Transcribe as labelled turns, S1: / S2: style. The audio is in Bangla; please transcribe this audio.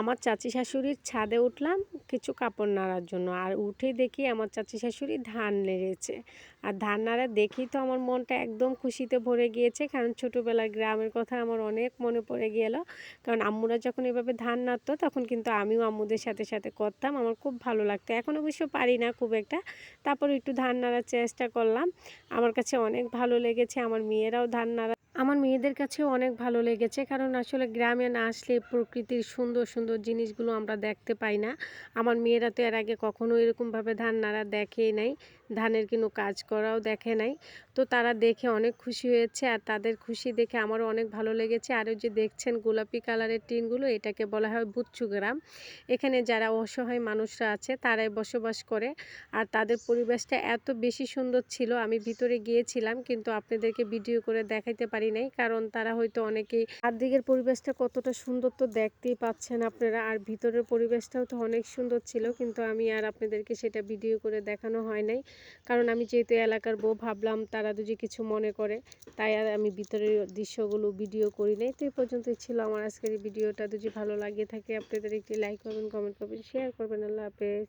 S1: আমার চাচি শাশুড়ির ছাদে উঠলাম কিছু কাপড় নাড়ার জন্য। আর উঠে দেখি আমার চাচি শাশুড়ি ধান নেড়েছে। আর ধান নাড়া দেখি তো আমার মনটা একদম খুশিতে ভরে গিয়েছে, কারণ ছোটোবেলার গ্রামের কথা আমার অনেক মনে পড়ে গেল। কারণ আম্মুরা যখন এভাবে ধান নাড়তো, তখন কিন্তু আমিও আম্মুদের সাথে সাথে করতাম, আমার খুব ভালো লাগতো। এখন অবশ্য পারি না খুব একটা। তারপর একটু ধান নাড়ার চেষ্টা করলাম। আমার কাছে অনেক ভালো লেগেছে, আমার মেয়েরাও ধান নাড়া আমার মেয়েদের কাছেও অনেক ভালো লেগেছে। কারণ আসলে গ্রামে না আসলে প্রকৃতির সুন্দর সুন্দর জিনিসগুলো আমরা দেখতে পাই না। আমার মেয়েরা তো এর আগে কখনো এরকমভাবে ধান নাড়া দেখেই নাই, ধানের কোনো কাজ করাও দেখে নাই। তো তারা দেখে অনেক খুশি হয়েছে আর তাদের খুশি দেখে আমারও অনেক ভালো লেগেছে। আর ওই যে দেখছেন গোলাপি কালারের টিনগুলো, এটাকে বলা হয় বুচ্চু গ্রাম এখানে যারা অসহায় মানুষরা আছে, তারাই বসবাস করে। আর তাদের পরিবেশটা এত বেশি সুন্দর ছিল, আমি ভিতরে গিয়েছিলাম, কিন্তু আপনাদেরকে ভিডিও করে দেখাইতে পারি নাই। কারণ তারা হয়তো অনেকেই চারদিকের পরিবেশটা কতটা সুন্দর তো দেখতেই পাচ্ছেন আপনারা। আর ভিতরের পরিবেশটাও তো অনেক সুন্দর ছিল, কিন্তু আমি আর আপনাদেরকে সেটা ভিডিও করে দেখানো হয় নাই। কারণ আমি যেহেতু এলাকার বউ, ভাবলাম তারা যদি কিছু মনে করে, তাই আর আমি ভিতরের দৃশ্যগুলো ভিডিও করি নাই। তো এই পর্যন্তই ছিল আমার আজকের ভিডিওটা। যদি ভালো লাগিয়ে থাকে, আপনাদের একটি লাইক করবেন কমেন্ট করবেন শেয়ার করবেন। আল্লাহ হাফেজ।